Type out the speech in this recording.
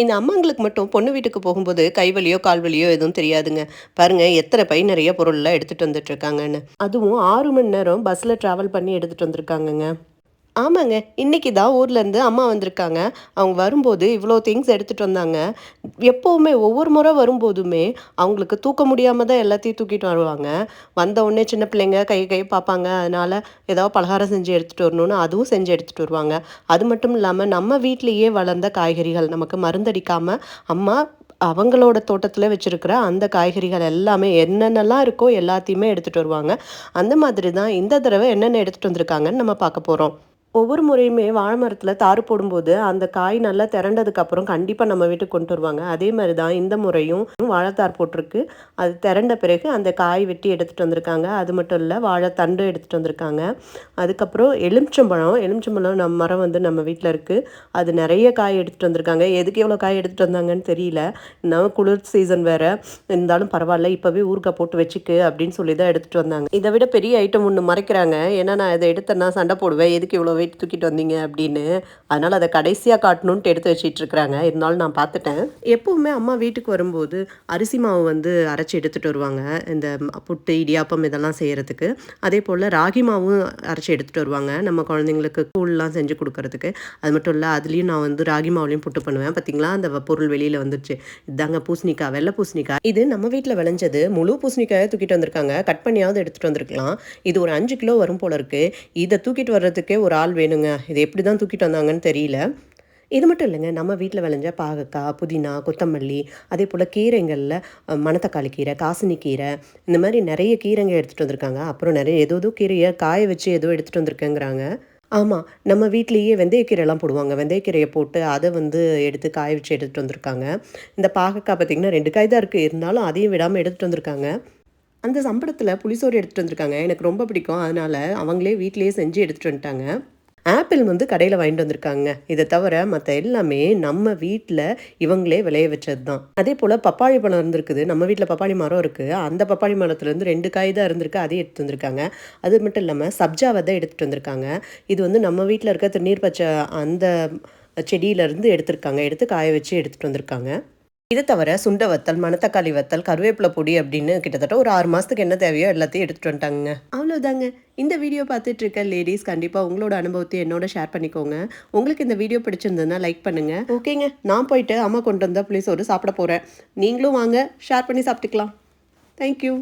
இந்த அம்மாங்களுக்கு மட்டும் பொண்ணு வீட்டுக்கு போகும்போது கை வலியோ கால் வலியோ எதுவும் தெரியாதுங்க. பாருங்க எத்தனை பை நிறைய பொருள்லாம் எடுத்துகிட்டு வந்துட்டு இருக்காங்கன்னு. அதுவும் ஆறு மணி நேரம் பஸ்ஸில் ட்ராவல் பண்ணி எடுத்துகிட்டு வந்திருக்காங்கங்க. ஆமாங்க. இன்னைக்கு தான் ஊர்லேருந்து அம்மா வந்திருக்காங்க. அவங்க வரும்போது இவ்வளோ திங்ஸ் எடுத்துகிட்டு வந்தாங்க. எப்போவுமே ஒவ்வொரு முறை வரும்போதுமே அவங்களுக்கு தூக்க முடியாமல் தான் எல்லாத்தையும் தூக்கிட்டு வருவாங்க. வந்த உடனே சின்ன பிள்ளைங்க கை கை பார்ப்பாங்க. அதனால் ஏதாவது பலகாரம் செஞ்சு எடுத்துகிட்டு வரணும்னு அதுவும் செஞ்சு எடுத்துகிட்டு வருவாங்க. அது மட்டும் இல்லாமல் நம்ம வீட்லேயே வளர்ந்த காய்கறிகள் நமக்கு மருந்தடிக்காமல் அம்மா அவங்களோட தோட்டத்தில் வச்சுருக்கிற அந்த காய்கறிகள் எல்லாமே என்னென்னலாம் இருக்கோ எல்லாத்தையுமே எடுத்துகிட்டு வருவாங்க. அந்த மாதிரி தான் இந்த தடவை என்னென்ன எடுத்துகிட்டு வந்திருக்காங்கன்னு நம்ம பார்க்க போகிறோம் ஒவ்வொரு முறையுமே வாழை மரத்தில் தாறு போடும்போது அந்த காய் நல்லா திரண்டதுக்கப்புறம் கண்டிப்பாக நம்ம வீட்டுக்கு கொண்டு வருவாங்க. அதே மாதிரி தான் இந்த முறையும் வாழைத்தார் போட்டிருக்கு. அது திரண்ட பிறகு அந்த காய் வெட்டி எடுத்துகிட்டு வந்திருக்காங்க. அது மட்டும் இல்லை வாழைத்தண்டு எடுத்துகிட்டு வந்திருக்காங்க. அதுக்கப்புறம் எலுமிச்சம்பழம் எலுமிச்சம்பழம் நம்ம மரம் வந்து நம்ம வீட்டில் இருக்குது அது நிறைய காய் எடுத்துகிட்டு வந்திருக்காங்க. எதுக்கு எவ்வளோ காய் எடுத்துகிட்டு வந்தாங்கன்னு தெரியல. இன்னும் குளிர் சீசன் வேறு. இருந்தாலும் பரவாயில்ல இப்போவே ஊறுகாய் போட்டு வச்சுக்கு அப்படின்னு சொல்லி தான் எடுத்துகிட்டு வந்தாங்க. இதை விட பெரிய ஐட்டம் ஒன்று மறைக்கிறாங்க. ஏன்னா நான் இதை எடுத்தேன்னா சண்டை போடுவேன். எதுக்கு இவ்வளோ வெயிட் தூக்கிட்டு வந்தீங்க அப்படின்னு. அதனால் அதை கடைசியாக காட்டணுன்ட்டு எடுத்து வச்சிட்டு இருக்கிறாங்க. இருந்தாலும் நான் பார்த்துட்டேன். எப்போவுமே அம்மா வீட்டுக்கு வரும்போது அரிசி மாவு வந்து அரைச்சி எடுத்துகிட்டு வருவாங்க. இந்த புட்டு இடியாப்பம் இதெல்லாம் செய்கிறதுக்கு அதே போல் ராகி மாவும் அரைச்சி எடுத்துகிட்டு வருவாங்க. நம்ம குழந்தைங்களுக்கு கூழ்லாம் செஞ்சு கொடுக்கறதுக்கு. அது மட்டும் இல்லை அதுலேயும் நான் வந்து ராகி மாவுலையும் புட்டு பண்ணுவேன். பார்த்தீங்களா அந்த பொருள் வெளியில் வந்துருச்சு. இதாங்க பூசணிக்காய் வெள்ளை பூசணிக்காய். இது நம்ம வீட்டில் விளைஞ்சது. முழு பூசணிக்காயை தூக்கிட்டு வந்திருக்காங்க. கட் பண்ணியாவது எடுத்துகிட்டு வந்திருக்கலாம். இது ஒரு அஞ்சு கிலோ வரும் போல இருக்குது இதை தூக்கிட்டு வர்றதுக்கே ஒரு ஆள் வேணுங்க. இது எப்படி தான் தூக்கிட்டு வந்தாங்கன்னு தெரியல. இது மட்டும் இல்லைங்க. நம்ம வீட்டில் விளைஞ்ச பாகக்காய் புதினா கொத்தமல்லி அதே போல் கீரைங்களில் மணத்தக்காளி கீரை காசினி கீரை இந்த மாதிரி நிறைய கீரைங்க எடுத்துகிட்டு வந்திருக்காங்க. அப்புறம் நிறைய ஏதோ ஏதோ கீரையை காய வச்சு ஏதோ எடுத்துகிட்டு வந்திருக்கேங்கிறாங்க. ஆமாம் நம்ம வீட்லேயே வெந்தயக்கீரைலாம் போடுவாங்க. வெந்தயக்கீரையை போட்டு அதை வந்து எடுத்து காய வச்சு எடுத்துகிட்டு வந்திருக்காங்க. இந்த பாகக்காய் பார்த்திங்கன்னா ரெண்டு காய் தான் இருக்குது இருந்தாலும் அதையும் விடாமல் எடுத்துகிட்டு வந்திருக்காங்க. அந்த சம்பளத்தில் புளிசோறு எடுத்துகிட்டு வந்திருக்காங்க. எனக்கு ரொம்ப பிடிக்கும். அதனால் அவங்களே வீட்டிலேயே செஞ்சு எடுத்துகிட்டு வந்துட்டாங்க. ஆப்பிள் வந்து கடையில் வாங்கிட்டு வந்திருக்காங்க. இதை தவிர மற்ற எல்லாமே நம்ம வீட்டில் இவங்களே விளைய வச்சது தான் அதே போல் பப்பாளி பழம் இருந்திருக்குது. நம்ம வீட்டில் பப்பாளி மரம் இருக்குது அந்த பப்பாளி மரத்துலேருந்து ரெண்டு காய் தான் இருந்திருக்கு. அதையும் எடுத்து வந்திருக்காங்க. அது மட்டும் இல்லாமல் சப்ஜாவை தான் எடுத்துகிட்டு வந்திருக்காங்க. இது வந்து நம்ம வீட்டில் இருக்க திருநீர் பச்சை அந்த செடியிலேருந்து எடுத்திருக்காங்க. எடுத்து காய வச்சு எடுத்துகிட்டு வந்திருக்காங்க. இது தவிர சுண்ட வத்தல் மணத்தக்காளி வத்தல் கருவேப்பிலை பொடி அப்படின்னு கிட்டத்தட்ட ஒரு ஆறு மாதத்துக்கு என்ன தேவையோ எல்லாத்தையும் எடுத்துகிட்டு வந்துட்டாங்க அவ்வளோதாங்க இந்த வீடியோ பார்த்துட்டு இருக்க லேடிஸ் கண்டிப்பாக உங்களோட அனுபவத்தை என்னோட ஷேர் பண்ணிக்கோங்க. உங்களுக்கு இந்த வீடியோ பிடிச்சிருந்ததுன்னா லைக் பண்ணுங்கள் ஓகேங்க நான் போயிட்டு அம்மா கொண்டு வந்தால் ப்ளீஸ் ஒரு சாப்பிட போகிறேன் நீங்களும் வாங்க ஷேர் பண்ணி சாப்பிட்டுக்கலாம். தேங்க்யூ